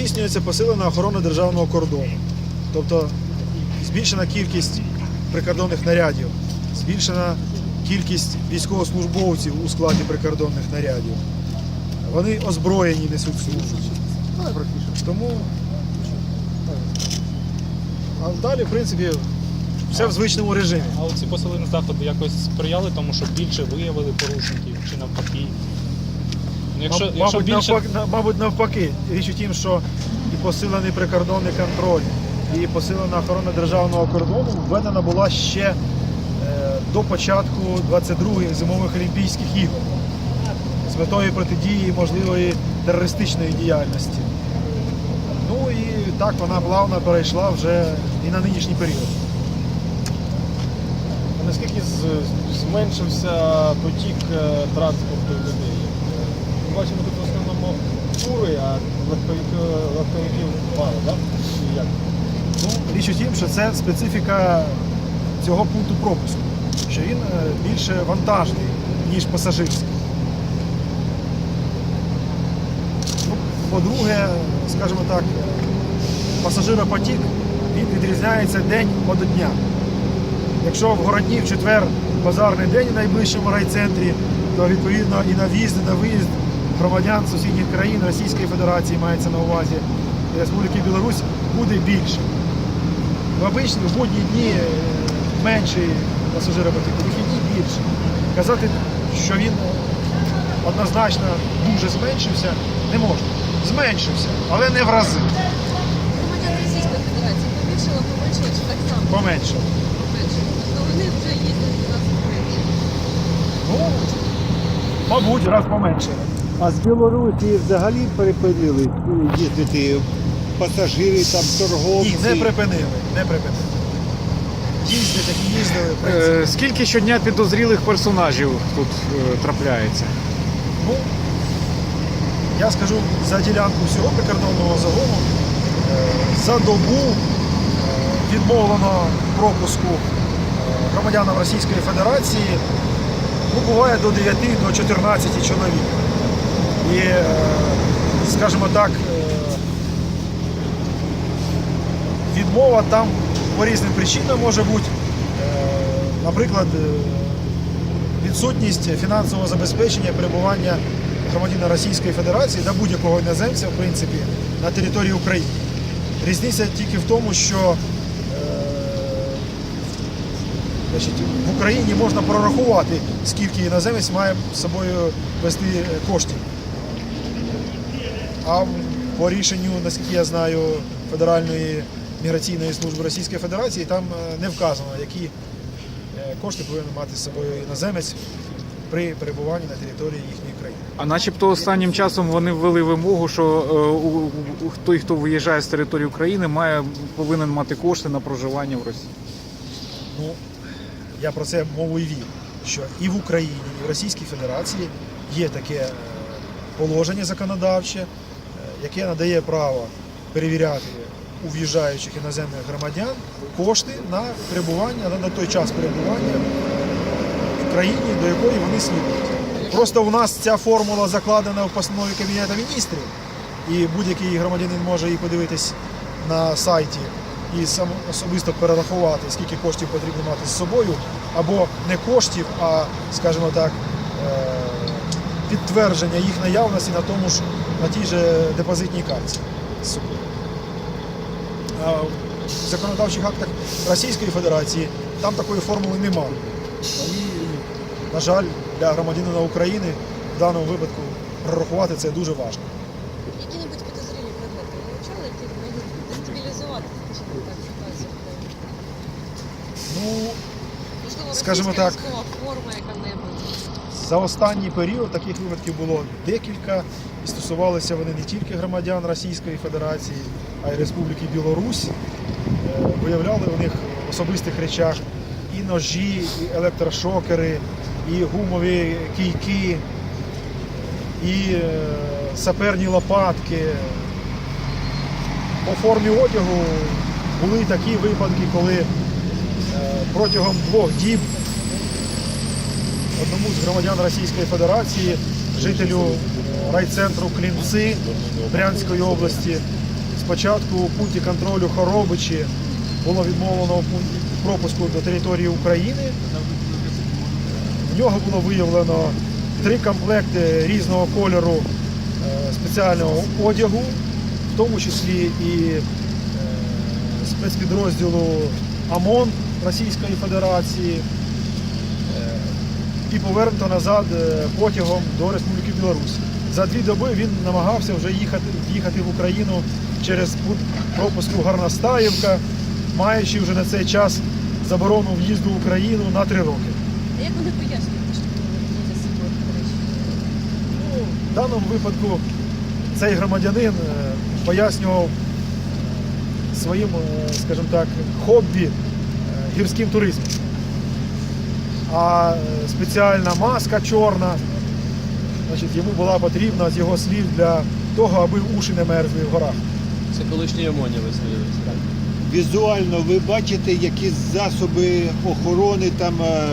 Здійснюється посилена охорона державного кордону. Тобто збільшена кількість прикордонних нарядів, збільшена кількість військовослужбовців у складі прикордонних нарядів. Вони озброєні несуть службу. Тому а далі, в принципі, все в звичному режимі. А оці посилені заходи якось сприяли тому, що більше виявили порушників чи навпаки. Якщо, Маб- якщо мабуть, більше навпаки, мабуть, навпаки. Річ у тім, що і посилений прикордонний контроль, і посилена охорона державного кордону введена була ще е, до початку 22-х зимових Олімпійських ігор з метою протидії можливої терористичної діяльності. Ну і так вона плавно перейшла вже і на нинішній період. Наскільки зменшився потік е, транспорту людей? Бачимо тут в основному фури, а легковиків мало, так? Ну, річ у тім, що це специфіка цього пункту пропуску, що він е, більше вантажний, ніж пасажирський. Ну, по-друге, скажімо так, пасажиропотік він відрізняється день від дня. Якщо в городні в четвер базарний день в найближчому райцентрі, то відповідно і на в'їзд, і на виїзд громадян сусідніх країн Російської Федерації мається на увазі Республіки Білорусь буде більше. В обичні в будні дні е, менший пасажиропотік, вихідні більше. Казати, що він однозначно дуже зменшився, не можна. Зменшився, але не в рази. Громадян Російської Федерації побільшало, поменшало чи так само? Поменшив. Поменшало. Тобто вони вже їздять у нас менше. Ну, мабуть, раз поменше. А з Білорусі взагалі припинили їздити пасажири, там торговці. Ні, не припинили, не припинили. Їздили, в принципі. Е, Скільки щодня підозрілих персонажів тут е, трапляється? Ну, я скажу за ділянку всього прикордонного загону. е, За добу е, відмовлено пропуску е, громадянам Російської Федерації ну, буває до 9 до 14 чоловік. І, е, скажімо так, е, відмова там по різним причинам може бути. Е, Наприклад, відсутність фінансового забезпечення перебування громадянина Російської Федерації та будь-якого іноземця, в принципі, на території України. Різниця тільки в тому, що в Україні можна прорахувати, скільки іноземець має з собою вести коштів. А по рішенню, наскільки я знаю, Федеральної міграційної служби Російської Федерації там е, не вказано, які е, кошти повинен мати з собою іноземець при перебуванні на території їхньої країни. А начебто останнім часом вони ввели вимогу, що е, той, хто виїжджає з території України, має повинен мати кошти на проживання в Росії. Ну, я про це мову і вів, що і в Україні, і в Російській Федерації є таке положення законодавче, яке надає право перевіряти у в'їжджаючих іноземних громадян кошти на перебування, на- той час перебування в країні, до якої вони слідують. Просто у нас ця формула закладена в постанові Кабінету міністрів, і будь-який громадянин може її подивитись на сайті і сам особисто перерахувати, скільки коштів потрібно мати з собою, або не коштів, а, скажімо так, е, підтвердження їх наявності на тому ж на тій же депозитній карті в законодавчих актах Російської Федерації там такої формули немає. І, на жаль, для громадянина України в даному випадку прорахувати це дуже важко. Які-небудь підозрілі предмети вивчали, які можуть дестабілізувати, так, ситуацію? Ну, Можливо, Скажімо так. форма яка-небудь. За останній період таких випадків було декілька, і стосувалися вони не тільки громадян Російської Федерації, а й Республіки Білорусь. Е, Виявляли у них в особистих речах і ножі, і електрошокери, і гумові кійки, і е, саперні лопатки. По формі одягу були такі випадки, коли е, протягом двох діб одному з громадян Російської Федерації, жителю райцентру Клінці Брянської області, початку у пункті контролю Хоробичі було відмовлено пропуску до території України. В нього було виявлено три комплекти різного кольору е, спеціального одягу, в тому числі і е, спецпідрозділу ОМОН Російської Федерації. І повернуто назад е, потягом до Республіки Білорусь. За дві доби він намагався вже їхати, їхати в Україну через пункт пропуску Гарностаївка, маючи вже на цей час заборону в'їзду в Україну на три роки. А як вони пояснюють, що речі? Ну, в даному випадку цей громадянин е, пояснював своїм, е, скажімо так, хобі гірським туризмом. А спеціальна маска чорна, значить, йому була потрібна з його слів для того, аби уші не мерзли в горах. Це колишні ОМОНів висловилися. Візуально ви бачите якісь засоби охорони там е,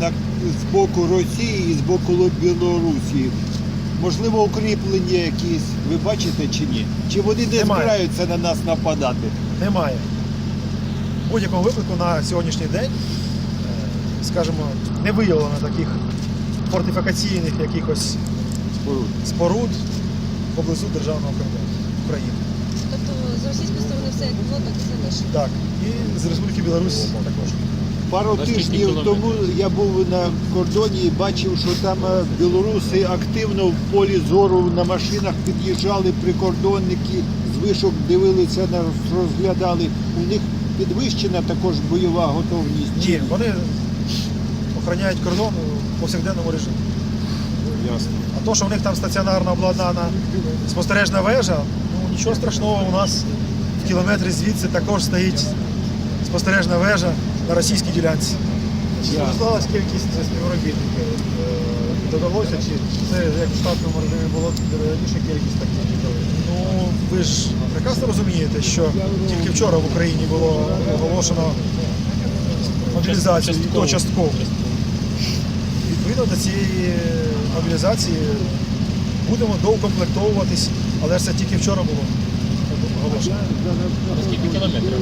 на, з боку Росії і з боку Білорусі. Можливо, укріплення якісь, ви бачите чи ні? Чи вони не Немає. збираються на нас нападати? Немає. В будь-якому випадку на сьогоднішній день, скажімо, не виявлено таких фортифікаційних якихось споруд поблизу державного кордону України. Тобто з російської сторони все як було, так і залишилося. Так, і з Республіки Білорусь також. Пару тижнів тому я був на кордоні і бачив, що там е, білоруси активно в полі зору на машинах під'їжджали прикордонники, з вишок дивилися, нас розглядали. У них підвищена також бойова готовність. Ні, вони охороняють кордон у повсякденному режимі. Ясно. А то, що в них там стаціонарно обладнана спостережна вежа, ну нічого страшного, у нас в кілометрі звідси також стоїть спостережна вежа на російській ділянці. Чи зросталась кількість співробітників? Е, Додалося, чи це як в штатному режимі було раніше кількість так Ну, ви ж прекрасно розумієте, що тільки вчора в Україні було оголошено мобілізацію, і то частково. Відповідно до цієї мобілізації будемо доукомплектовуватись, але ж це тільки вчора було. Скільки кілометрів?